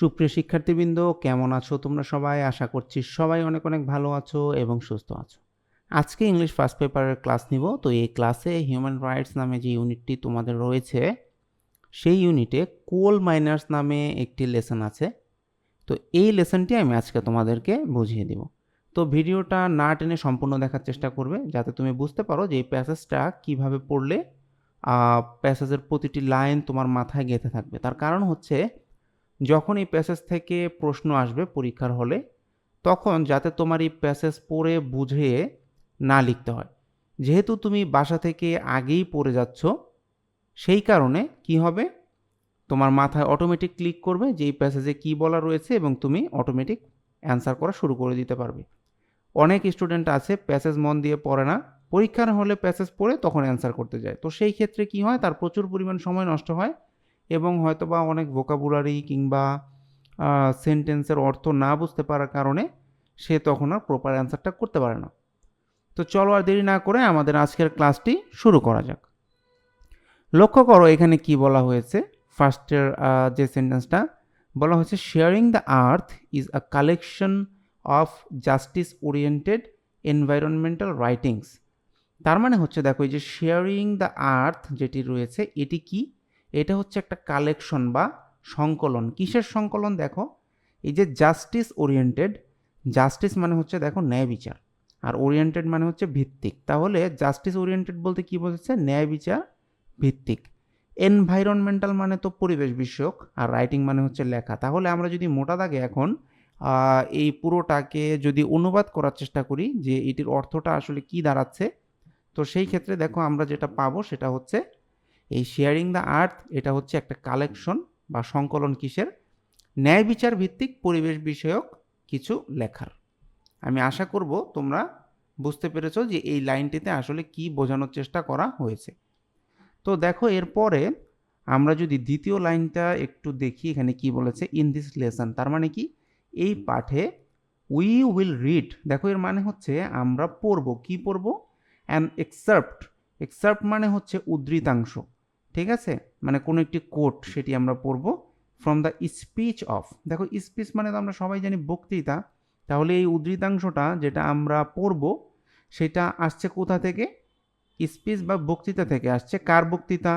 সুপ্রিয় শিক্ষার্থীবৃন্দ, কেমন আছো তোমরা সবাই? আশা করছি সবাই অনেক অনেক ভালো আছো এবং সুস্থ আছো। আজকে ইংলিশ ফার্স্ট পেপারের ক্লাস নিব। তো এই ক্লাসে হিউম্যান রাইটস নামে যে ইউনিটটি তোমাদের রয়েছে, সেই ইউনিটে কোল মাইনার্স নামে একটি লেসন আছে। তো এই লেসনটি আমি আজকে তোমাদেরকে বুঝিয়ে দিব। তো ভিডিওটা না টেনে সম্পূর্ণ দেখার চেষ্টা করবে, যাতে তুমি বুঝতে পারো যে এই প্যাসেজটা কীভাবে পড়লে প্যাসেজের প্রতিটি লাইন তোমার মাথায় গেঁথে থাকবে। তার কারণ হচ্ছে যখন এই প্যাসেজ থেকে প্রশ্ন আসবে পরীক্ষার হলে, তখন যাতে তোমার এই প্যাসেজ পড়ে বুঝে না লিখতে হয়। যেহেতু তুমি বাসা থেকে আগেই পড়ে যাচ্ছ, সেই কারণে কি হবে? তোমার মাথায় অটোমেটিক ক্লিক করবে যে এই প্যাসেজে কী বলা রয়েছে এবং তুমি অটোমেটিক অ্যান্সার করা শুরু করে দিতে পারবে। অনেক স্টুডেন্ট আছে প্যাসেজ মন দিয়ে পড়ে না। পরীক্ষার হলে প্যাসেজ পড়ে তখন অ্যান্সার করতে যায়। তো সেই ক্ষেত্রে কি হয়? তার প্রচুর পরিমাণ সময় নষ্ট হয়। এবং হয়তোবা অনেক ভোকাবুলারি কিংবা সেন্টেন্সের অর্থ না বুঝতে পারার কারণে সে তখন আর প্রপার অ্যান্সারটা করতে পারে না। তো চলো আর দেরি না করে আমাদের আজকের ক্লাসটি শুরু করা যাক। লক্ষ্য করো এখানে কি বলা হয়েছে? ফার্স্টের যে সেন্টেন্সটা বলা হয়েছে sharing the earth is a collection of justice oriented environmental writings তার মানে হচ্ছে দেখো, এই যে শেয়ারিং দ্য আর্থ যেটি রয়েছে, এটি কি? এটা হচ্ছে একটা কালেকশন বা সংকলন। কিসের সংকলন দেখো? এই যে জাস্টিস ওরিয়েন্টেড জাস্টিস মানে হচ্ছে দেখো ন্যায় বিচার, আর ওরিয়েন্টেড মানে হচ্ছে ভিত্তিক। তাহলে জাস্টিস ওরিয়েন্টেড বলতে কি বোঝাচ্ছে? ন্যায় বিচার ভিত্তিক। এনভায়রনমেন্টাল মানে তো পরিবেশ বিষয়ক, আর রাইটিং মানে হচ্ছে লেখা। তাহলে আমরা যদি মোটা দাগে এখন এই পুরোটাকে যদি অনুবাদ করার চেষ্টা করি যে এটির অর্থটা আসলে কি দাঁড়াচ্ছে, তো সেই ক্ষেত্রে দেখো আমরা যেটা পাবো সেটা হচ্ছে এই শেয়ারিং দ্য আর্থ এটা হচ্ছে একটা কালেকশন বা সংকলন কিসের? ন্যায় বিচার ভিত্তিক পরিবেশ বিষয়ক কিছু লেখার। আমি আশা করব তোমরা বুঝতে পেরেছ যে এই লাইনটিতে আসলে কি বোঝানোর চেষ্টা করা হয়েছে। তো দেখো, এরপরে আমরা যদি দ্বিতীয় লাইনটা একটু দেখি, এখানে কি বলেছে? ইন দিস লেসন তার মানে কি? এই পাঠে উই উইল রিড দেখো এর মানে হচ্ছে আমরা পড়ব। কি পড়ব? অ্যান এক্সার্প্ট এক্সার্প্ট মানে হচ্ছে উদ্ধৃতাংশ। ঠিক আছে? মানে কোনো একটি কোট সেটি আমরা পড়ব ফ্রম দ্য স্পিচ অফ দেখো স্পিচ মানে তো আমরা সবাই জানি বক্তৃতা। তাহলে এই উদ্ধৃতাংশটা যেটা আমরা পড়ব সেটা আসছে কোথা থেকে? স্পিচ বা বক্তৃতা থেকে আসছে। কার বক্তৃতা?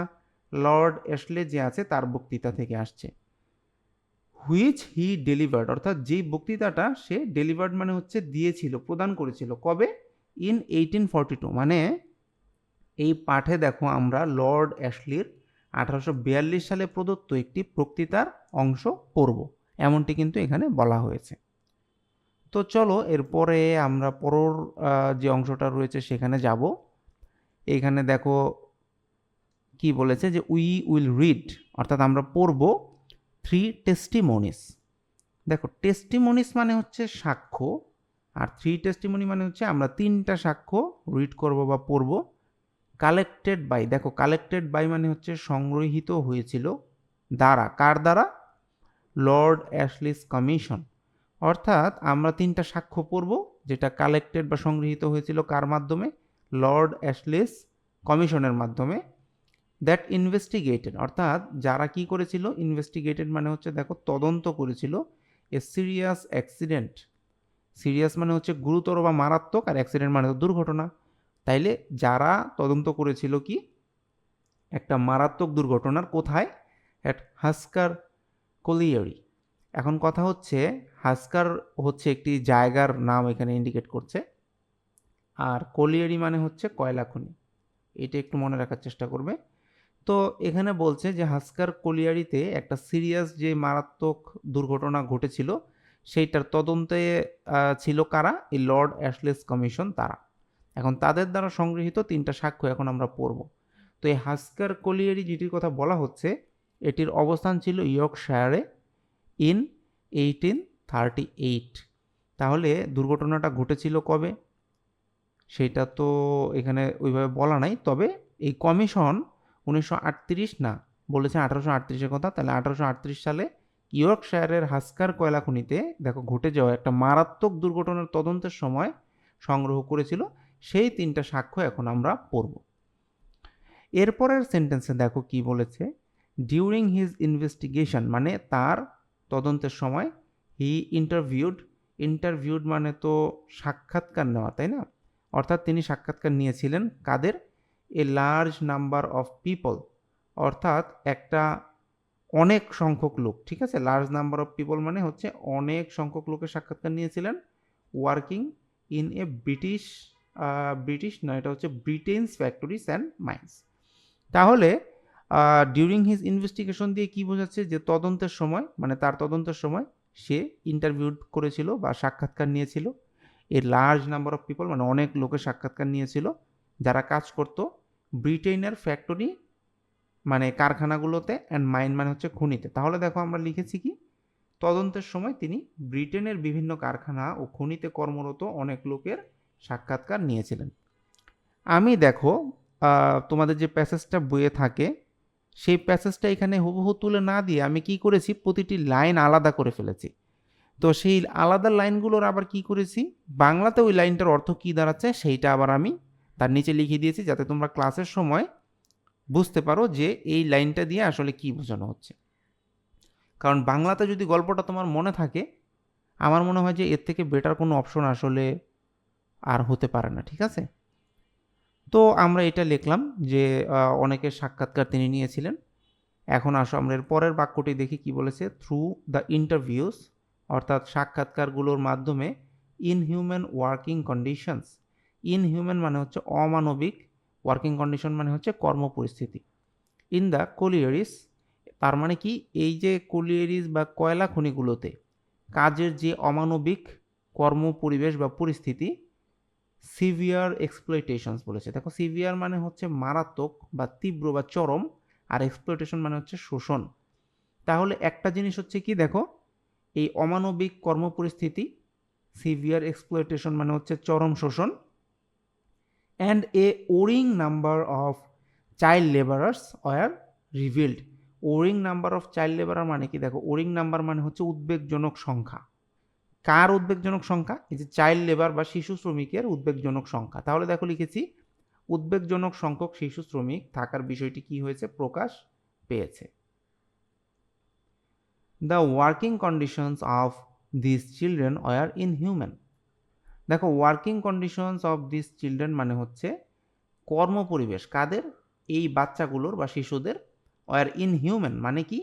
লর্ড এসলে যে আছে তার বক্তৃতা থেকে আসছে। হুইচ হি ডেলিভার্ড অর্থাৎ যেই বক্তৃতাটা সে ডেলিভার্ড মানে হচ্ছে দিয়েছিল প্রদান করেছিল। কবে? ইন এইটিন ফর্টি টু মানে এই পাঠে দেখো আমরা লর্ড অ্যাশলির আঠারোশো বিয়াল্লিশ সালে প্রদত্ত একটি বক্তৃতার অংশ পড়ব। এমনটি কিন্তু এখানে বলা হয়েছে। তো চলো এরপরে আমরা পরর যে অংশটা রয়েছে সেখানে যাব। এখানে দেখো কি বলেছে যে উই উইল রিড, অর্থাৎ আমরা পড়ব থ্রি টেস্টিমনিস। দেখো টেস্টিমনিস মানে হচ্ছে সাক্ষ্য, আর থ্রি টেস্টিমনি মানে হচ্ছে আমরা তিনটা সাক্ষ্য রিড করব বা পড়ব। কালেক্টেড বাই দেখো কালেক্টেড বাই মানে হচ্ছে সংগৃহীত হয়েছিল দ্বারা। কার দ্বারা? লর্ড অ্যাশলিস কমিশন অর্থাৎ আমরা তিনটা সাক্ষ্য পড়ব, যেটা কালেক্টেড বা সংগৃহীত হয়েছিল কার মাধ্যমে? লর্ড অ্যাশলিস কমিশনের মাধ্যমে। দ্যাট ইনভেস্টিগেটেড অর্থাৎ যারা কি করেছিল? ইনভেস্টিগেটেড মানে হচ্ছে, দেখো, তদন্ত করেছিল। এ সিরিয়াস অ্যাক্সিডেন্ট সিরিয়াস মানে হচ্ছে গুরুতর বা মারাত্মক, আর অ্যাক্সিডেন্ট মানে দুর্ঘটনা। তাইলে যারা তদন্ত করেছিল কি? একটা মারাত্মক দুর্ঘটনার কোথায়? অ্যাট হাস্কার কলিয়ারি এখন কথা হচ্ছে হাস্কার হচ্ছে একটি জায়গার নাম এখানে ইন্ডিকেট করছে। আর কলিয়ারি মানে হচ্ছে কয়লা খনি। এটা একটু মনে রাখার চেষ্টা করবে। তো এখানে বলছে যে হাস্কার কলিয়ারিতে একটা সিরিয়াস যে মারাত্মক দুর্ঘটনা ঘটেছিল, সেইটার তদন্তে ছিল কারা? এই লর্ড অ্যাশলেস কমিশন তারা। এখন তাদের দ্বারা সংগৃহীত তিনটা সাক্ষ্য এখন আমরা পড়ব। তো এই হাস্কার কলিয়ারি যেটির কথা বলা হচ্ছে, এটির অবস্থান ছিল ইয়র্কশায়ারে ইন এইটিন থার্টি এইট। তাহলে দুর্ঘটনাটা ঘটেছিল কবে? সেটা তো এখানে ওইভাবে বলা নাই, তবে এই কমিশন উনিশশো আটত্রিশ, না, বলেছে আঠারোশো আটত্রিশের কথা, তাহলে আঠারোশো আটত্রিশ সালে ইয়র্কশায়ারের হাস্কার কয়লা খনিতে, দেখো, ঘটে যাওয়া একটা মারাত্মক দুর্ঘটনার তদন্তের সময় সংগ্রহ করেছিল। সেই তিনটা সাক্ষ্য এখন আমরা পড়ব। এরপরের সেন্টেন্সে দেখো কি বলেছে ডিউরিং হিজ ইনভেস্টিগেশন মানে তার তদন্তের সময় হি ইন্টারভিউড ইন্টারভিউড মানে তো সাক্ষাৎকার নেওয়া, তাই না? অর্থাৎ তিনি সাক্ষাৎকার নিয়েছিলেন কাদের? A large number of people অর্থাৎ একটা অনেক সংখ্যক লোক, ঠিক আছে? লার্জ নাম্বার অফ পিপল মানে হচ্ছে অনেক সংখ্যক লোকের সাক্ষাৎকার নিয়েছিলেন working in a British British নয়, এটা হচ্ছে ব্রিটেন্স ফ্যাক্টরিজ অ্যান্ড মাইন্স তাহলে ডিউরিং হিজ ইনভেস্টিগেশন দিয়ে কি বোঝাচ্ছে যে তদন্তের সময় মানে তার তদন্তের সময় সে ইন্টারভিউ করেছিল বা সাক্ষাৎকার নিয়েছিল। A large number of people মানে অনেক লোকের সাক্ষাৎকার নিয়েছিল, যারা কাজ করত ব্রিটেনের ফ্যাক্টরি মানে কারখানাগুলোতে অ্যান্ড মাইন মানে হচ্ছে খনিতে। তাহলে দেখো আমরা লিখেছি কি? তদন্তের সময় তিনি ব্রিটেনের বিভিন্ন কারখানা ও খনিতে কর্মরত অনেক লোকের সাক্ষাৎকার নিয়েছিলেন। আমি দেখো তোমাদের যে প্যাসেজটা বইয়ে থাকে, সেই প্যাসেজটা এখানে হুবহু তুলে না দিয়ে আমি কি করেছি? প্রতিটি লাইন আলাদা করে ফেলেছি। তো সেই আলাদা লাইনগুলোর আবার কি করেছি? বাংলাতে ওই লাইনটার অর্থ কী দাঁড়াচ্ছে সেইটা আবার আমি তার নিচে লিখে দিয়েছি যাতে তোমরা ক্লাসের সময় বুঝতে পারো যে এই লাইনটা দিয়ে আসলে কি বোঝানো হচ্ছে। কারণ বাংলাতে যদি গল্পটা তোমার মনে থাকে, আমার মনে হয় যে এর থেকে বেটার কোনো অপশন আসলে আর হতে পারে না, ঠিক আছে? তো আমরা এটা লিখলাম যে অনেকের সাক্ষাৎকার তিনি নিয়েছিলেন। এখন আসো, আমরা এর পরের বাক্যটি দেখি কি বলেছে। থ্রু দ্য ইন্টারভিউস অর্থাৎ সাক্ষাৎকারগুলোর মাধ্যমে ইনহিউম্যান ওয়ার্কিং কন্ডিশনস ইনহিউম্যান মানে হচ্ছে অমানবিক ওয়ার্কিং কন্ডিশন মানে হচ্ছে কর্ম পরিস্থিতি ইন দ্য কোলিয়ারিস তার মানে কি? এই যে কোলিয়ারিস বা কয়লা খনিগুলোতে, কাজের যে অমানবিক কর্ম পরিবেশ বা পরিস্থিতি সিভিয়ার এক্সপ্লয়টেশনস বলেছে। দেখো সিভিয়ার মানে হচ্ছে মারাত্মক বা তীব্র বা চরম, আর এক্সপ্লয়টেশন মানে হচ্ছে শোষণ। তাহলে একটা জিনিস হচ্ছে কি, দেখো, এই অমানবিক কর্ম পরিস্থিতি সিভিয়ার এক্সপ্লয়টেশন মানে হচ্ছে চরম শোষণ and a worrying number of child labourers were revealed worrying number of child labourer মানে কি, দেখো ওরিং নাম্বার মানে হচ্ছে উদ্বেগজনক সংখ্যা। কার উদ্বেগজনক সংখ্যা? এই যে চাইল্ড লেবার বা শিশু শ্রমিকের উদ্বেগজনক সংখ্যা। তাহলে দেখো লিখেছি, উদ্বেগজনক সংখ্যক শিশু শ্রমিক থাকার বিষয়টি কি হয়েছে? প্রকাশ পেয়েছে। The working conditions of this children were inhuman দেখো working conditions of this children মানে হচ্ছে কর্মপরিবেশ কাদের? এই বাচ্চাগুলোর বা শিশুদের ওয়ার ইনহিউম্যান মানে কি?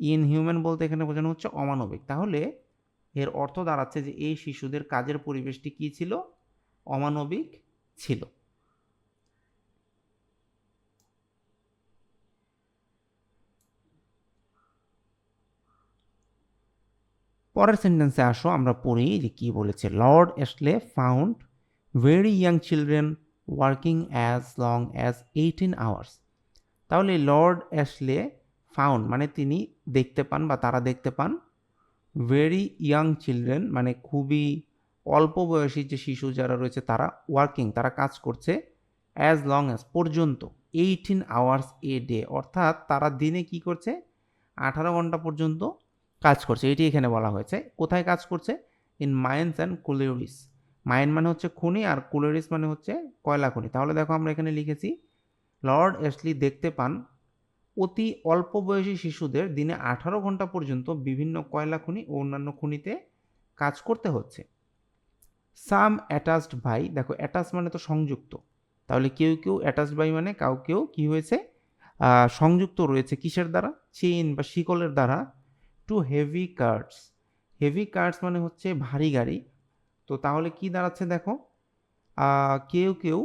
ইনহিউম্যান বলতে এখানে বোঝানো হচ্ছে অমানবিক। তাহলে এর অর্থ দাঁড়াচ্ছে যে এই শিশুদের কাজের পরিবেশটি কি ছিল? অমানবিক ছিল। পরের সেন্টেন্সে আসো, আমরা পড়ি যে কি বলেছে, Lord Ashley found very young children working as long as eighteen hours. তাহলে লর্ড অ্যাশলে ফাউন্ড মানে তিনি দেখতে পান বা তারা দেখতে পান ভেরি ইয়াং চিলড্রেন মানে খুবই অল্প বয়সী যে শিশু যারা রয়েছে, তারা ওয়ার্কিং তারা কাজ করছে অ্যাজ লং অ্যাজ পর্যন্ত এইটিন আওয়ার্স এ ডে অর্থাৎ তারা দিনে কি করছে? আঠারো ঘণ্টা পর্যন্ত কাজ করছে। এটি এখানে বলা হয়েছে। কোথায় কাজ করছে? In mines and collieries mine মানে হচ্ছে খনি আর কুলেরিস মানে হচ্ছে কয়লা খনি। তাহলে দেখো আমরা এখানে লিখেছি লর্ড এসলি দেখতে পান অতি অল্প বয়সী শিশুদের দিনে আঠারো ঘণ্টা পর্যন্ত বিভিন্ন কয়লা খনি ও অন্যান্য খনিতে কাজ করতে হচ্ছে। সাম অ্যাটাচড বাই, দেখো অ্যাটাচ মানে তো সংযুক্ত। তাহলে কেউ কেউ অ্যাটাচড বাই মানে কাউ কেউ কী হয়েছে? সংযুক্ত রয়েছে কিসের দ্বারা? চেইন বা শিকলের দ্বারা। To heavy carts. Heavy carts মানে হচ্ছে ভারী গাড়ি। তো তাহলে কি দাঁড়াচ্ছে দেখো? কেউ কেউ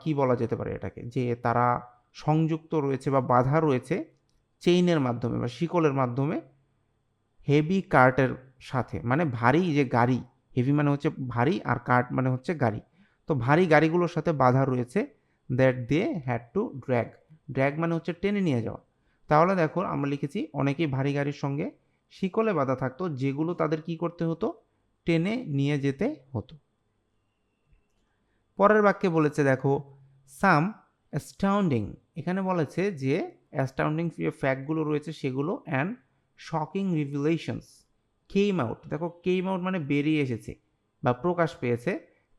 কি বলা যেতে পারে এটাকে? যে তারা সংযুক্ত রয়েছে বা বাধা রয়েছে চেইনের মাধ্যমে বা শিকলের মাধ্যমে হেভি কার্টের সাথে। মানে ভারী যে গাড়ি হেভি মানে হচ্ছে ভারী আর কার্ট মানে হচ্ছে গাড়ি। তো ভারী গাড়িগুলোর সাথে বাধা রয়েছে that they had to drag drag মানে হচ্ছে টেনে নিয়ে যাওয়া। তাহলে দেখো আমরা লিখেছি অনেকেই ভারী গাড়ির সঙ্গে শিকলে বাধা থাকতো, যেগুলো তাদের কি করতে হতো? টেনে নিয়ে যেতে হতো। পরের বাক্যে বলেছে দেখো সাম অ্যাস্টাউন্ডিং এখানে বলেছে যে অ্যাস্টাউন্ডিং যে ফ্যাক্টগুলো রয়েছে সেগুলো and shocking revelations came out দেখো কেম আউট মানে বেরিয়ে এসেছে বা প্রকাশ পেয়েছে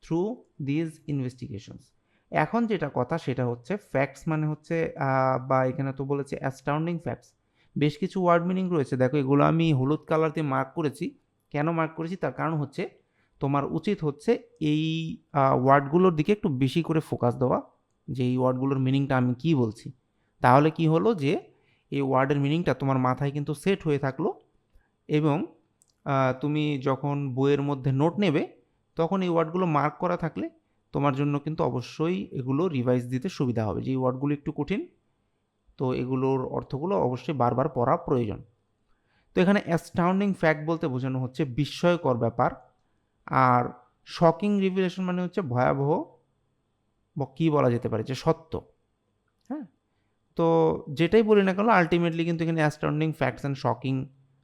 থ্রু দিজ ইনভেস্টিগেশনস এখন যেটা কথা সেটা হচ্ছে ফ্যাক্টস মানে হচ্ছে বা এখানে তো বলেছে অ্যাস্টাউন্ডিং ফ্যাক্টস বেশ কিছু ওয়ার্ড মিনিং রয়েছে। দেখো এগুলো আমি হলুদ কালার দিয়ে মার্ক করেছি। কেন মার্ক করেছি? তার কারণ হচ্ছে তোমার উচিত হচ্ছে এই ওয়ার্ডগুলোর দিকে একটু বেশি করে ফোকাস দেওয়া। যে এই ওয়ার্ডগুলোর মিনিংটা আমি কি বলছি? তাহলে কি হলো যে এই ওয়ার্ডের মিনিংটা তোমার মাথায় কিন্তু সেট হয়ে থাকল এবং তুমি যখন বইয়ের মধ্যে নোট নেবে, তখন এই ওয়ার্ডগুলো মার্ক করা থাকলে তোমার জন্য কিন্তু অবশ্যই এগুলো রিভাইজ দিতে সুবিধা হবে। যে এই ওয়ার্ডগুলো একটু কঠিন, তো এগুলোর অর্থগুলো অবশ্যই বারবার পড়া প্রয়োজন। তো এখানে অ্যাস্টাউন্ডিং ফ্যাক্ট বলতে বোঝানো হচ্ছে বিস্ময়কর ব্যাপার। আর শকিং রিভিলেশন মানে হচ্ছে ভয়াবহ বা কী বলা যেতে পারে যে সত্য। হ্যাঁ? তো যেটাই বলি না কেন আলটিমেটলি কিন্তু এখানে astounding facts and shocking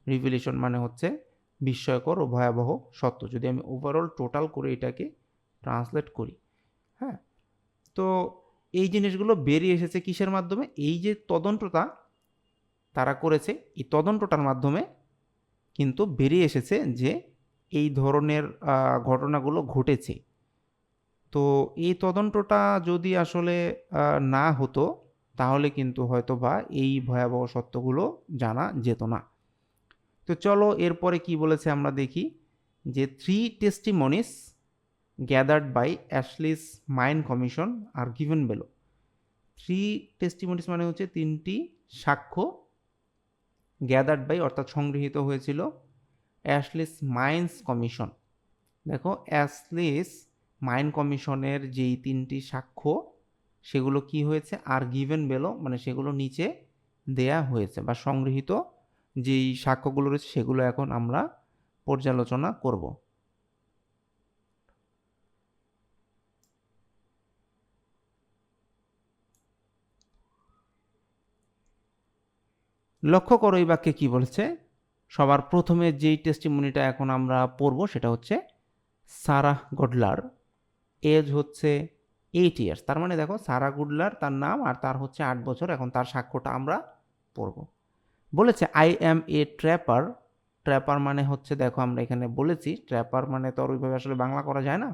revelation মানে হচ্ছে বিস্ময়কর ও ভয়াবহ সত্য। যদি আমি ওভারঅল টোটাল করে এটাকে ট্রান্সলেট করি হ্যাঁ? তো এই জিনিসগুলো বেরিয়ে এসেছে কিসের মাধ্যমে? এই যে তদন্তটা তারা করেছে, এই তদন্তটার মাধ্যমে কিন্তু বেরিয়ে এসেছে যে এই ধরনের ঘটনাগুলো ঘটেছে। তো এই তদন্তটা যদি আসলে না হতো, তাহলে কিন্তু হয়তো বা এই ভয়াবহ সত্যগুলো জানা যেত না। তো চলো এরপরে কি বলেছে আমরা দেখি যে three testimonies gathered by Ashley's mine commission are given below three testimonies মানে হচ্ছে তিনটি সাক্ষ্য গ্যাদার্ড বাই অর্থাৎ সংগৃহীত হয়েছিল অ্যাশলিস মাইন্স কমিশন দেখো অ্যাশলিস মাইন কমিশনের যেই তিনটি সাক্ষ্য, সেগুলো কি হয়েছে? আর গিভেন বেলো মানে সেগুলো নিচে দেয়া হয়েছে বা সংগৃহীত যেই সাক্ষ্যগুলো রয়েছে, সেগুলো এখন আমরা পর্যালোচনা করব। লক্ষ্য করো এই বাক্যে কী বলছে? সবার প্রথমে যেই টেস্টিমনিটা এখন আমরা পড়ব, সেটা হচ্ছে সারাহ গডলার। এজ হচ্ছে এইট ইয়ার্স তার মানে দেখো সারা গুডলার তার নাম আর তার হচ্ছে আট বছর, এখন তার সাক্ষ্যটা আমরা পড়ব। বলেছে I am a trapper trapper মানে হচ্ছে, দেখো আমরা এখানে বলেছি ট্র্যাপার মানে তো ওইভাবে আসলে বাংলা করা যায় না।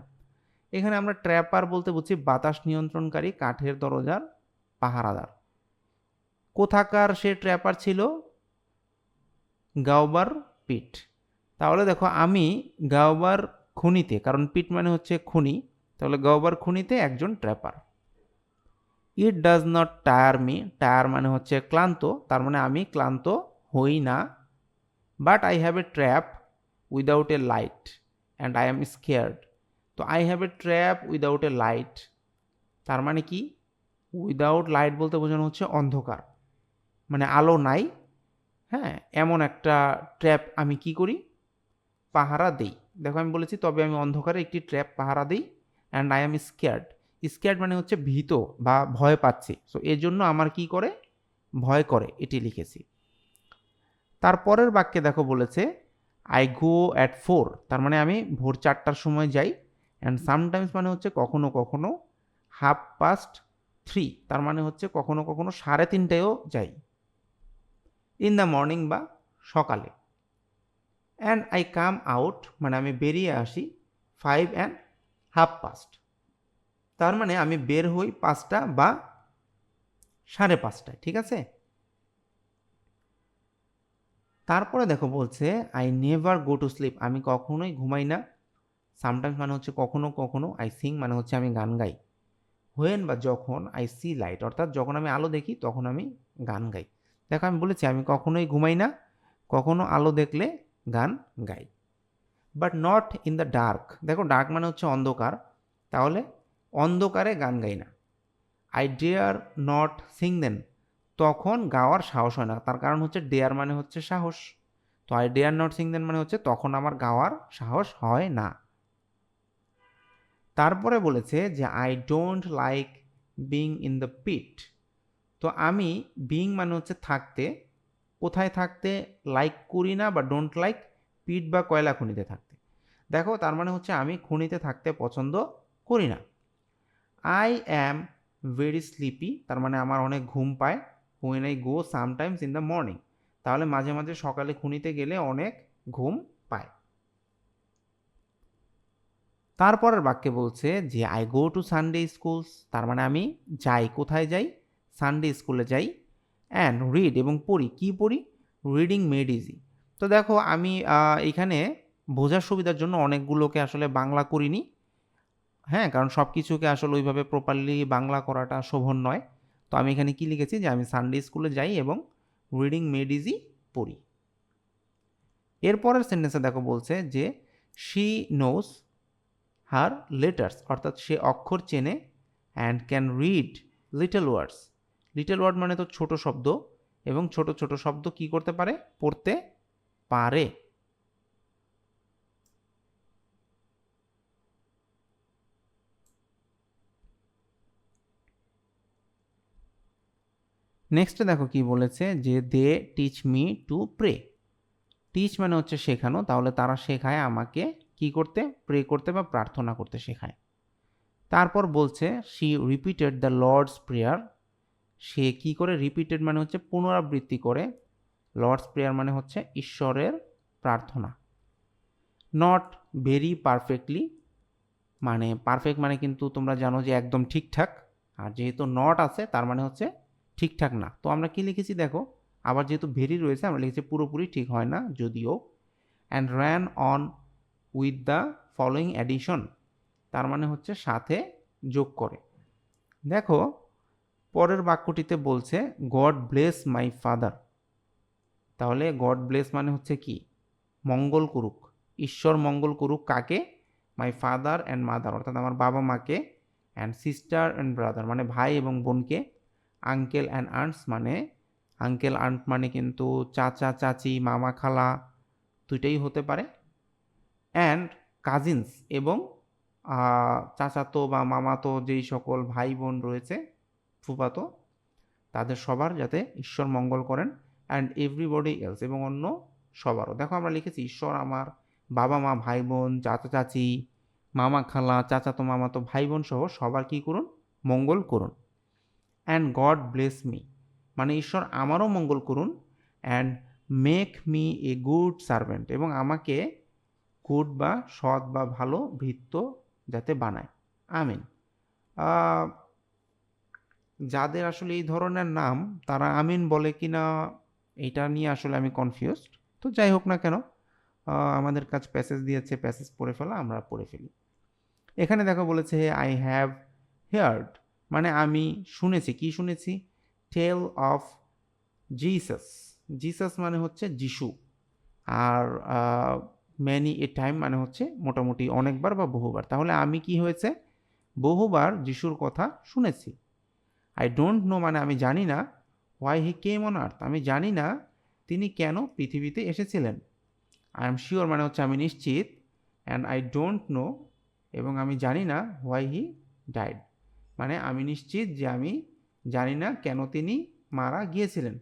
এখানে আমরা ট্র্যাপার বলতে বুঝছি বাতাস নিয়ন্ত্রণকারী কাঠের দরজার পাহারাদার। কোথাকার সে ট্র্যাপার ছিল? গাওবার পিট তাহলে দেখো আমি গাওবার খনিতে, কারণ পিট মানে হচ্ছে খনি তাহলে গাওবার খুনিতে একজন trapper it does not tire me tire মানে হচ্ছে ক্লান্ত, তার মানে আমি ক্লান্ত হই না। But I have a trap without a light and I am scared তো I have a trap without a light তার মানে কি? উইদাউট লাইট বলতে বোঝানো হচ্ছে অন্ধকার। মানে আলো নাই। হ্যাঁ এমন একটা ট্র্যাপ আমি কি করি? পাহারা দেই। দেখো আমি বলেছি, তবে আমি অন্ধকারে একটি ট্র্যাপ পাহারা দিই। And I am scared scared মানে হচ্ছে ভীত বা ভয় পাচ্ছি। সো এর জন্য আমার কি করে? ভয় করে, এটি লিখেছি। তারপরের বাক্যে দেখো বলেছে আই গো অ্যাট ফোর তার মানে আমি ভোর চারটার সময় যাই। অ্যান্ড সামটাইমস মানে হচ্ছে কখনো কখনো হাফ পাস্ট থ্রি তার মানে হচ্ছে কখনো কখনো সাড়ে তিনটেও যাই। ইন দ্য মর্নিং বা সকালে। অ্যান্ড আই কাম আউট মানে আমি বেরিয়ে আসি ফাইভ অ্যান্ড হাফ পাস্ট তার মানে আমি বের হই পাঁচটা বা সাড়ে পাঁচটায়, ঠিক আছে? তারপরে দেখো বলছে I never go to sleep আমি কখনোই ঘুমাই না। সামটাইমস মানে হচ্ছে কখনো কখনো আই সিং মানে হচ্ছে আমি গান গাই। হোয়েন বা যখন আই সি লাইট অর্থাৎ যখন আমি আলো দেখি, তখন আমি গান গাই। দেখো আমি বলেছি, আমি কখনোই ঘুমাই না, কখনো আলো দেখলে গান গাই। But not in the dark দেখো ডার্ক মানে হচ্ছে অন্ধকার। তাহলে অন্ধকারে গান গাই না। I dare not sing then তখন গাওয়ার সাহস হয় না। তার কারণ হচ্ছে ডেয়ার মানে হচ্ছে সাহস। তো I dare not sing then মানে হচ্ছে তখন আমার গাওয়ার সাহস হয় না। তারপরে বলেছে যে I don't like being in the pit তো আমি বিং মানে হচ্ছে থাকতে। কোথায় থাকতে? লাইক করি না বা ডোন্ট লাইক পিট বা কয়লা খনিতে থাকতে। দেখো তার মানে হচ্ছে আমি খুনিতে থাকতে পছন্দ করি না। আই অ্যাম ভেরি স্লিপি তার মানে আমার অনেক ঘুম পায়। When I go sometimes in the morning তাহলে মাঝে মাঝে সকালে খুনিতে গেলে অনেক ঘুম পায়। তারপরের বাক্যে বলছে যে I go to Sunday schools তার মানে আমি যাই, কোথায় যাই? সানডে স্কুলে যাই অ্যান্ড রিড এবং পড়ি। কি পড়ি? রিডিং মেড ইজি তো দেখো আমি এখানে বোঝার সুবিধার জন্য অনেকগুলোকে আসলে বাংলা করিনি। হ্যাঁ কারণ সব কিছুকে আসলে ওইভাবে প্রপারলি বাংলা করাটা শোভন নয়। তো আমি এখানে কি লিখেছি? যে আমি সানডে স্কুলে যাই এবং রিডিং মেড ইজি পড়ি। এরপরের সেন্টেন্সে দেখো বলছে যে শি নোস হার লেটার্স অর্থাৎ সে অক্ষর চেনে and can read little words little word মানে তো ছোট শব্দ এবং ছোট ছোট শব্দ কি করতে পারে? পড়তে পারে। নেক্সটে দেখো কি বলেছে যে they teach me to pray teach মানে হচ্ছে শেখানো, তাহলে তারা শেখায় আমাকে কি করতে? প্রে করতে বা প্রার্থনা করতে শেখায়। তারপর বলছে she repeated the Lord's prayer সে কি করে? রিপিটেড মানে হচ্ছে পুনরাবৃত্তি করে। লর্ডস প্রেয়ার মানে হচ্ছে ঈশ্বরের প্রার্থনা। নট ভেরি পারফেক্টলি মানে পারফেক্ট মানে কিন্তু তোমরা জানো যে একদম ঠিকঠাক। আর যেহেতু নট আছে, তার মানে হচ্ছে ঠিকঠাক না। তো আমরা কি লিখেছি দেখো, আবার যেহেতু ভেরি রয়েছে, আমরা লিখেছি পুরোপুরি ঠিক হয় না, যদিও। And ran on with the following addition তার মানে হচ্ছে সাথে যোগ করে। দেখো, পরের বাক্যটিতে বলছে গড ব্লেস মাই ফাদার তাহলে গড ব্লেস মানে হচ্ছে কি? মঙ্গল করুক। ঈশ্বর মঙ্গল করুক কাকে? মাই ফাদার অ্যান্ড মাদার অর্থাৎ আমার বাবা মাকে অ্যান্ড সিস্টার অ্যান্ড ব্রাদার মানে ভাই এবং বোনকে। আঙ্কেল অ্যান্ড আন্টস মানে আঙ্কেল আন্ট মানে কিন্তু চাচা, চাচি, মামা, খালা, দুইটাই হতে পারে। অ্যান্ড কাজিনস এবং চাচাতো বা মামাতো যেই সকল ভাই বোন রয়েছে, ফুফাতো, তাদের সবার যাতে ঈশ্বর মঙ্গল করেন অ্যান্ড এভরিবডি এলস এবং অন্য সবারও। দেখো আমরা লিখেছি, ঈশ্বর আমার বাবা মা ভাই বোন চাচা, চাচি, মামা, খালা, চাচাতো, মামাতো ভাই বোন সহ সবার কী করুন? মঙ্গল করুন। অ্যান্ড গড ব্লেস মি মানে ঈশ্বর আমারও মঙ্গল করুন and make me a good servant এবং আমাকে গুড বা সৎ বা ভালো ভৃত্য যাতে বানায়। আমিন। যাদের আসলে এই ধরনের নাম, তারা আমিন বলে কি না এটা নিয়ে আসলে আমি কনফিউজড তো যাই হোক না কেন আমাদের কাজ প্যাসেজ দিয়েছে প্যাসেজ পড়ে ফেলা, আমরা পড়ে ফেলি। এখানে দেখো বলেছে আই হ্যাভ হেয়ার্ড মানে আমি শুনেছি, কি শুনেছি? টেল অফ জিসাস জিসাস মানে হচ্ছে যিশু। আর ম্যানি এ টাইম মানে হচ্ছে মোটামুটি অনেকবার বা বহুবার। তাহলে আমি কি হয়েছে? বহুবার যিশুর কথা শুনেছি। আই ডোন্ট নো মানে আমি জানি না why he came on earth আমি জানি না তিনি কেন পৃথিবীতে এসেছিলেন। আই এম শিওর মানে হচ্ছে আমি নিশ্চিত। অ্যান্ড আই ডোন্ট নো এবং আমি জানি না হোয়াই হি ডাইড মানে আমি নিশ্চিত যে আমি জানি না কেন তিনি মারা গিয়েছিলেন।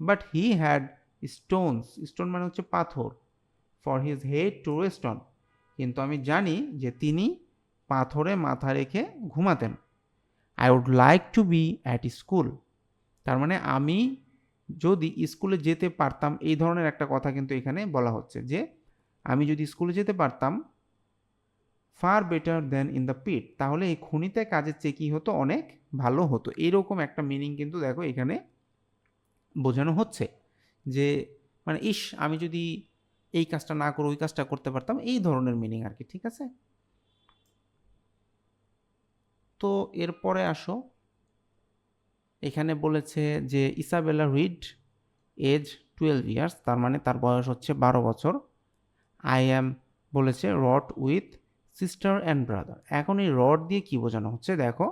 But he had stones stone মানে হচ্ছে পাথর for his head to rest on কিন্তু আমি জানি যে তিনি পাথরে মাথা রেখে ঘুমাতেন। I would like to be at school তার মানে আমি যদি স্কুলে যেতে পারতাম, এই ধরনের একটা কথা কিন্তু এখানে বলা হচ্ছে যে, আমি যদি স্কুলে যেতে পারতাম far better than in the pit তাহলে এই খনিতে কাজের চেয়ে কী হতো? অনেক ভালো হতো। এরকম একটা মিনিং কিন্তু দেখো এখানে বোঝানো হচ্ছে যে মানে ইস, আমি যদি এই কাজটা না করে ওই কাজটা করতে পারতাম, এই ধরনের মিনিং আর কি, ঠিক আছে? তো এরপরে আসো। এখানে বলেছে যে Isabella Read age twelve years তার মানে তার বয়স হচ্ছে বারো বছর। আই অ্যাম বলেছে wrought with sister and brother এখন এই রড দিয়ে কি বোঝানো হচ্ছে? দেখো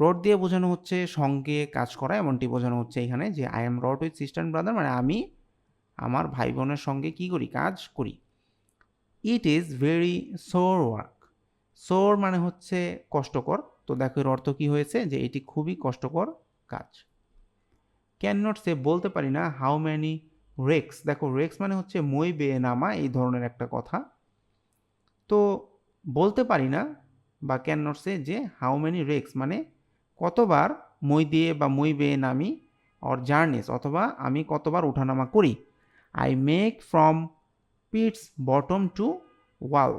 রড দিয়ে বোঝানো হচ্ছে সঙ্গে কাজ করা, এমনটি বোঝানো হচ্ছে এখানে যে I am wrought with sister and brother মানে আমি আমার ভাই বোনের সঙ্গে কি করি? কাজ করি। It is very sore work sore মানে হচ্ছে কষ্টকর। তো দেখো, এর অর্থ কী হয়েছে? যে এটি খুবই কষ্টকর কাজ। ক্যান নট সে বলতে পারি না হাউ ম্যানি রেক্স দেখো রেক্স মানে হচ্ছে মই বেয়ে নামা, এই ধরনের একটা কথা। তো বলতে পারি না বা ক্যান নট সে যে হাউ মেনি রেক্স মানে কতবার মই দিয়ে বা মই বেয়ে নামি অর জার্নিস অথবা আমি কতবার ওঠানামা করি। I make from pit's bottom to wall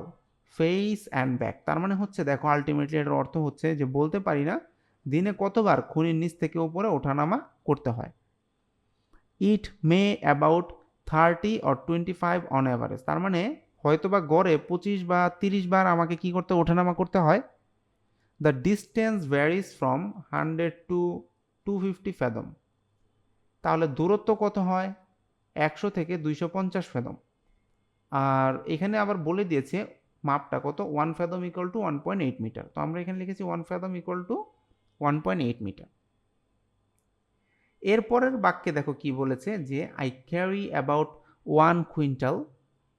face and back তার মানে হচ্ছে দেখো আলটিমেটলি এর অর্থ হচ্ছে যে বলতে পারি না, দিনে কতবার খুনির নিচ থেকে উপরে ওঠানামা করতে হয়। It may about thirty or twenty five on average তার মানে হয়তো বা গড়ে পঁচিশ বা তিরিশ বার আমাকে কি করতে, ওঠানামা করতে হয়? The distance varies from hundred to two fifty fathom তাহলে দূরত্ব কত হয়? একশো থেকে দুইশো পঞ্চাশ ফ্যাদম আর এখানে আবার বলে দিয়েছে মাপটা কত? One fathom equal to one point eight metre তো আমরা এখানে লিখেছি one fathom equal to one point eight metre এরপরের বাক্যে দেখো কি বলেছে যে I carry about one quintal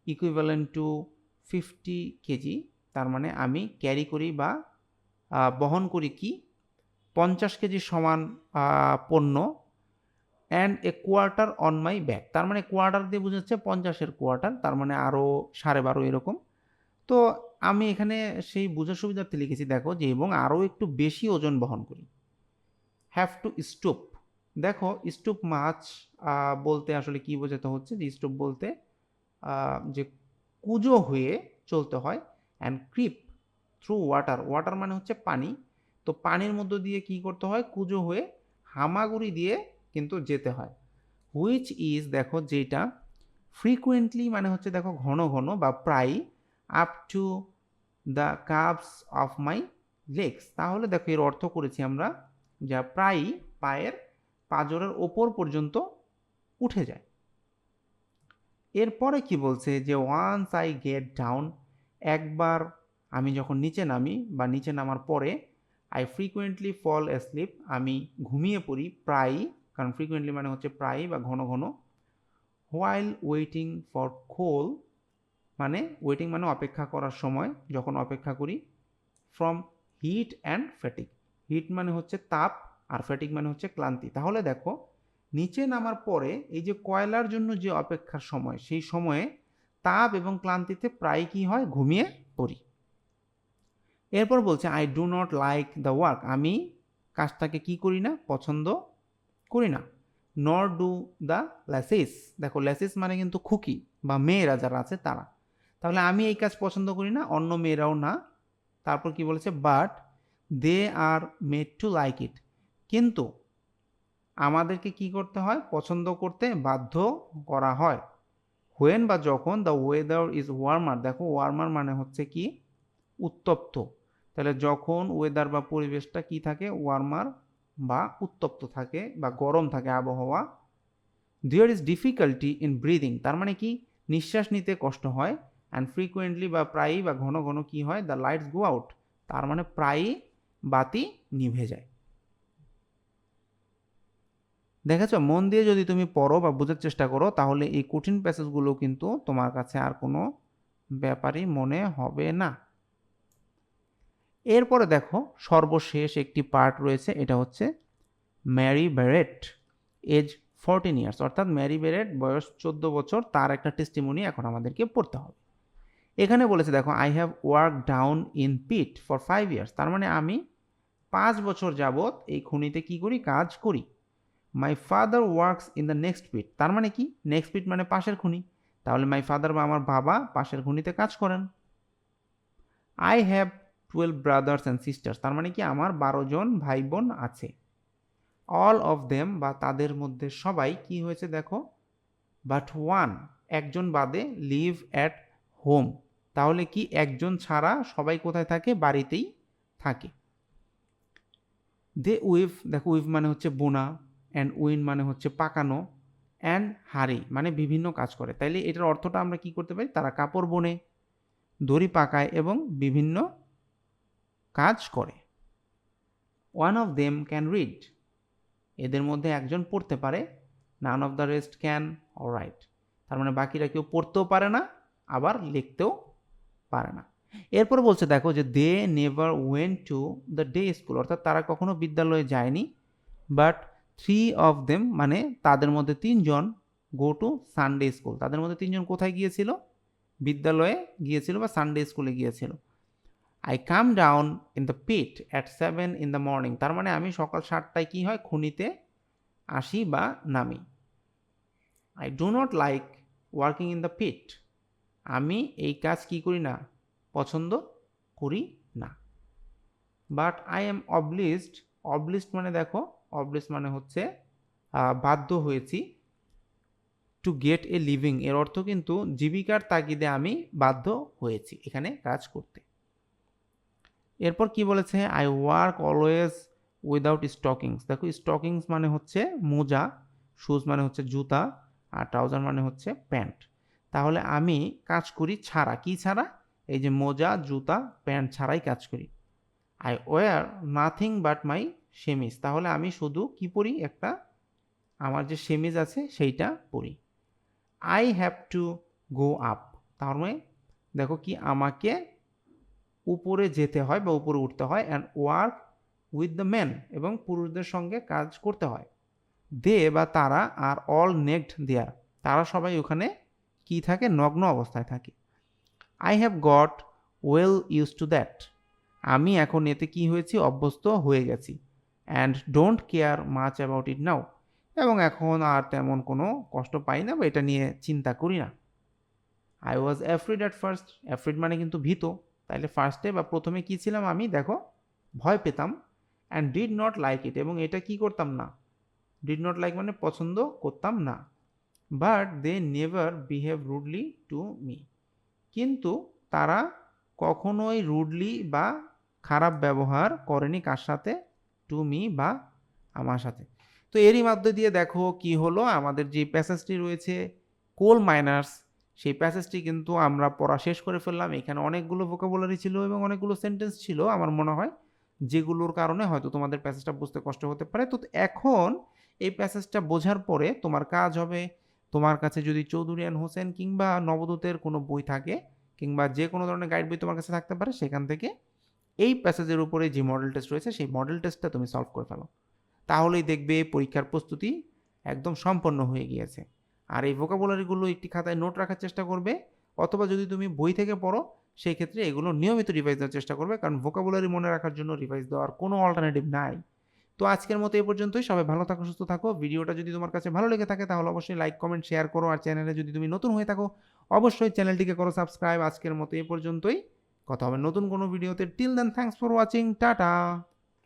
equivalent to fifty kg, তার মানে আমি ক্যারি করি বা বহন করি কি? পঞ্চাশ কেজি সমান পণ্য and a quarter on my bag তার মানে কোয়ার্টার দিয়ে বোঝাচ্ছে পঞ্চাশের কোয়ার্টার তার মানে আরও সাড়ে বারো এরকম। তো আমি এখানে সেই বোঝার সুবিধার্থে লিখেছি, দেখো যে এবং আরও একটু বেশি ওজন বহন করি। হ্যাভ টু স্টুপ দেখো স্টুপ মাছ বলতে আসলে কি বোঝাতে হচ্ছে? যে স্টুপ বলতে যে কুজো হয়ে চলতে হয় and creep through water water মানে হচ্ছে পানি। তো পানির মধ্য দিয়ে কি করতে হয়? কুজো হয়ে হামাগুড়ি দিয়ে কিন্তু যেতে হয়। হুইচ ইজ দেখো যেটা ফ্রিকুয়েন্টলি মানে হচ্ছে দেখো ঘন ঘন বা প্রায় up to the calves of my legs তাহলে দেখো এর অর্থ করেছি আমরা, যা প্রায়ই পায়ের পাজরের ওপর পর্যন্ত উঠে যায়। এরপরে কি বলছে যে ওয়ান্স আই গেট ডাউন একবার আমি যখন নিচে নামি বা নিচে নামার পরে আই ফ্রিকুয়েন্টলি ফল স্লিপ আমি ঘুমিয়ে পড়ি প্রায়ই, কারণ ফ্রিকুয়েন্টলি মানে হচ্ছে প্রায়ই বা ঘন ঘন হোয়াইল ওয়েটিং ফর কোল মানে ওয়েটিং মানে অপেক্ষা করার সময়, যখন অপেক্ষা করি from heat and fatigue heat মানে হচ্ছে তাপ আর ফ্যাটিক মানে হচ্ছে ক্লান্তি। তাহলে দেখো নিচে নামার পরে এই যে কয়লার জন্য যে অপেক্ষার সময়, সেই সময়ে তাপ এবং ক্লান্তিতে প্রায় কি হয়? ঘুমিয়ে পড়ি। এরপর বলছে I do not like the work আমি কাজটাকে কি করি না? পছন্দ করি না। নর ডু দ্য ল্যাসেস দেখো ল্যাসেস মানে কিন্তু খুকি বা মেয়েরা যারা আছে তারা। তাহলে আমি এই কাজ পছন্দ করি না, অন্য মেয়েরাও না। তারপর কি বলেছে? But they are made to like it কিন্তু আমাদেরকে কি করতে হয়? পছন্দ করতে বাধ্য করা হয়। হোয়েন বা যখন দ্য ওয়েদার ইজ ওয়ার্মার দেখো ওয়ার্মার মানে হচ্ছে কি? উত্তপ্ত। তাহলে যখন ওয়েদার বা পরিবেশটা কি থাকে? ওয়ার্মার বা উত্তপ্ত থাকে বা গরম থাকে আবহাওয়া। There is difficulty in breathing তার মানে কি? নিঃশ্বাস নিতে কষ্ট হয় অ্যান্ড ফ্রিকুয়েন্টলি বা প্রায়ই বা ঘন ঘন কি হয়? দ্য লাইটস গো আউট তার মানে প্রায়ই বাতি নিভে যায়। দেখেছ মন দিয়ে যদি তুমি পড়ো বা বোঝার চেষ্টা করো, তাহলে এই কঠিন প্যাসেজগুলো কিন্তু তোমার কাছে আর কোনো ব্যাপারই মনে হবে না। এরপরে দেখো, সর্বশেষ একটি পার্ট রয়েছে, এটা হচ্ছে Mary Barrett age fourteen years অর্থাৎ ম্যারি ব্যারেট বয়স চোদ্দ বছর, তার একটা টেস্টিমনি এখন আমাদেরকে পড়তে হবে। এখানে বলেছে দেখো I have work down in pit for five years তার মানে আমি পাঁচ বছর যাবৎ এই খনিতে কি করি? কাজ করি। My father works in the next pit তার মানে কি? নেক্সট পিট মানে পাশের খুনি। তাহলে মাই ফাদার বা আমার বাবা পাশের খুনিতে কাজ করেন। I have twelve brothers and sisters তার মানে কি? আমার বারো জন ভাই বোন আছে। অল অফ দেম বা তাদের মধ্যে সবাই কি হয়েছে দেখো? বাট ওয়ান একজন বাদে লিভ অ্যাট হোম তাহলে কি একজন ছাড়া সবাই কোথায় থাকে? বাড়িতেই থাকে। দে উইভ দেখো উইভ মানে হচ্ছে বোনা। অ্যান্ড উইন মানে হচ্ছে পাকানো অ্যান্ড হারি মানে বিভিন্ন কাজ করে। তাইলে এটার অর্থটা আমরা কি করতে পারি? তারা কাপড় বোনে, দড়ি পাকায় এবং বিভিন্ন কাজ করে। One of them can read এদের মধ্যে একজন পড়তে পারে। None of the rest can write তার মানে বাকিরা কেউ পড়তেও পারে না, আবার লিখতেও পারে না। এরপর বলছে, দেখো যে they never went to the day school অর্থাৎ তারা কখনো বিদ্যালয়ে যায়নি বাট থ্রি অফ দেম মানে তাদের মধ্যে তিনজন গো টু সানডে স্কুল তাদের মধ্যে তিনজন কোথায় গিয়েছিল? বিদ্যালয়ে গিয়েছিল বা সানডে স্কুলে গিয়েছিল। I come down in the pit at seven in the morning তার মানে আমি সকাল সাতটায় কী হয়? খুনিতে আসি বা নামি। I do not like working in the pit আমি এই কাজ কি করি না? পছন্দ করি না। But I am obliged obliged মানে দেখো অবলিস্ট মানে হচ্ছে বাধ্য হয়েছি টু গেট এ লিভিং এর অর্থ কিন্তু জীবিকার তাগিদে আমি বাধ্য হয়েছি এখানে কাজ করতে। এরপর কি বলেছে? I work always without stockings দেখো স্টকিংস মানে হচ্ছে মোজা শুজ মানে হচ্ছে জুতা, আর ট্রাউজার মানে হচ্ছে প্যান্ট তাহলে আমি কাজ করি ছাড়া। কি ছাড়া? এই যে মোজা, জুতা প্যান্ট ছাড়াই কাজ করি। I wear nothing but my chemise. তাহলে আমি শুধু কি পরি একটা আমার যে সেমিজ আছে সেইটা পড়ি। I have to go up তার মানে দেখো কি আমাকে উপরে যেতে হয় বা উপরে উঠতে হয় and work with the men এবং পুরুষদের সঙ্গে কাজ করতে হয়। দে বা তারা আর অল নেকড দেয়ার তারা সবাই ওখানে কি থাকে? নগ্ন অবস্থায় থাকে। I have got well used to that আমি এখন এতে কি হয়েছি? অভ্যস্ত হয়ে গেছি। And don't care much about it now এবং এখন আর তেমন কোনো কষ্ট পাই না বা এটা নিয়ে চিন্তা করি না। I was afraid at first afraid মানে কিন্তু ভীত। তাইলে ফার্স্টে বা প্রথমে কী ছিলাম আমি? দেখো, ভয় পেতাম and did not like it এবং এটা কি করতাম না? ডিড নট লাইক মানে পছন্দ করতাম না। But they never behave rudely to me কিন্তু তারা কখনোই রুডলি বা খারাপ ব্যবহার করেনি কার সাথে? টু মি বা আমার সাথে। তো এরই মধ্যে দিয়ে দেখো কি হলো, আমাদের যে প্যাসেজটি রয়েছে কোল মাইনার্স সেই প্যাসেজটি কিন্তু আমরা পড়া শেষ করে ফেললাম। এখানে অনেকগুলো ভোকাবুলারি ছিল এবং অনেকগুলো সেন্টেন্স ছিল আমার মনে হয়, যেগুলোর কারণে হয়তো তোমাদের প্যাসেজটা বুঝতে কষ্ট হতে পারে। তো এখন এই প্যাসেজটা বোঝার পরে তোমার কাজ হবে, তোমার কাছে যদি চৌধুরিয়ান হোসেন কিংবা নবদূতের কোনো বই থাকে কিংবা যে কোনো ধরনের গাইড বই তোমার কাছে থাকতে পারে, সেখান থেকে এই প্যাসেজের উপরে যে মডেল টেস্ট রয়েছে, সেই মডেল টেস্টটা তুমি সলভ করে ফেলো। তাহলেই দেখবে পরীক্ষার প্রস্তুতি একদম সম্পন্ন হয়ে গিয়েছে। আর এই ভোকাবুলারিগুলো একটি খাতায় নোট রাখার চেষ্টা করবে, অথবা যদি তুমি বই থেকে পড়ো, সেই ক্ষেত্রে এগুলো নিয়মিত রিভাইজ দেওয়ার চেষ্টা করবে, কারণ ভোকাবুলারি মনে রাখার জন্য রিভাইজ দেওয়ার কোনো অল্টারনেটিভ নাই। তো আজকের মতো এই পর্যন্তই, সবাই ভালো থাকো, সুস্থ থাকো। ভিডিওটা যদি তোমার কাছে ভালো লেগে থাকে, তাহলে অবশ্যই লাইক কমেন্ট শেয়ার করো। আর চ্যানেলে যদি তুমি নতুন হয়ে থাকো, অবশ্যই চ্যানেলটিকে করো সাবস্ক্রাইব আজকের মতো এই পর্যন্তই। কথা হবে নতুন কোনো ভিডিওতে। Till then thanks for watching tata